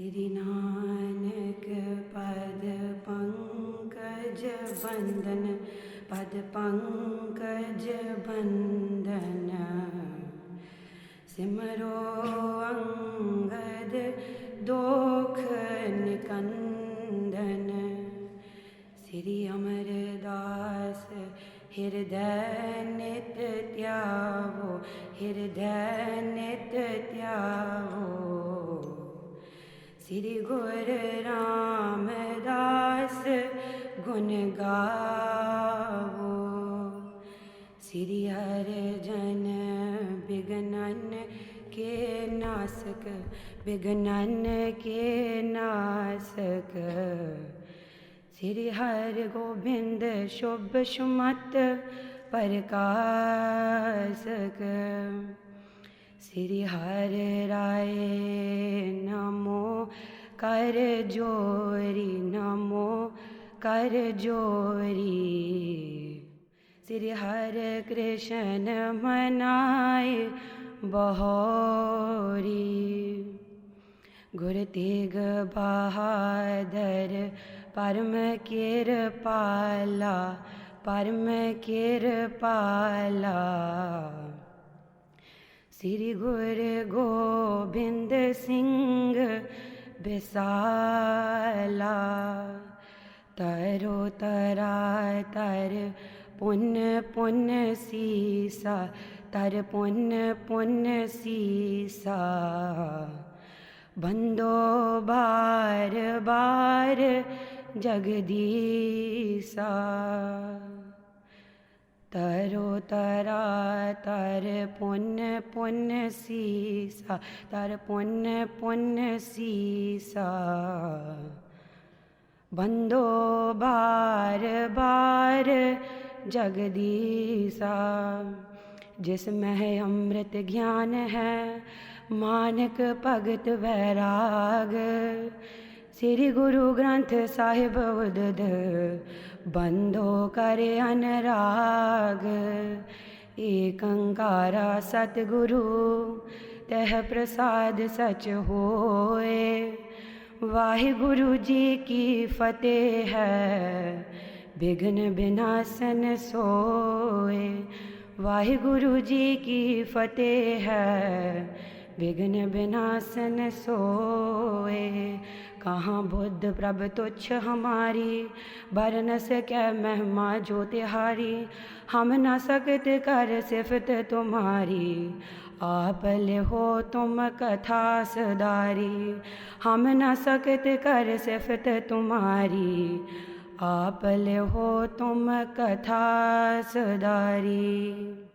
श्री नानक पद पंकज बंदन पद पंकज बंदन सिमरो अंगद दोख निकंदन श्री गुरु रामदास गुण गावो। श्री हर जन विघ्नन के नासक विघ्नन के नासक श्री हरि गोविंद शुभ सुमत प्रकाशक। श्री हरि राय ਕਰ ਜੋਰੀ ਨਮੋ, ਕਰ ਜੋਰੀ। ਸ੍ਰੀ ਹਰਿ ਕ੍ਰਿਸ਼ਨ ਮਨਾਏ ਬਹੋਰੀ। ਗੁਰ ਤੇਗ ਬਹਾਦਰ, ਪਰਮ ਕਿਰਪਾਲਾ ਪਰਮ ਕਿਰਪਾਲਾ। ਸ੍ਰੀ ਗੁਰ ਗੋਬਿੰਦ ਸਿੰਘ बिसाला, तरो तरा, तर पुण्य पुण्य सीसा, तर पुण्य पुण्य सीसा। बंदो बार बार जगदीसा। तरो तरा तर पुण्य पुण्य सीसा, तर पुण्य पुण्य सीसा। बंदो बार बार जगदीसा जिसमें अमृत ज्ञान है, मानक भगत वैराग। श्री गुरु ग्रंथ साहिब उदद, बंदो करे अनराग। एक अंकारा सतगुरु, तह प्रसाद सच होए। वाहिगुरु जी की फतेह है विघ्न विनाशन सोए। वाहिगुरु जी की फतेह है विघ्न विनाशन सोए। कहाँ बुद्ध प्रभ तुच्छ हमारी, बर न सकै महिमा जो तिहारी, हम न सकत कर सिफत तुम्हारी। आप ले हो तुम कथा सदारी, हम न सकत कर सिफत तुम्हारी। आप ले हो तुम कथा सदारी।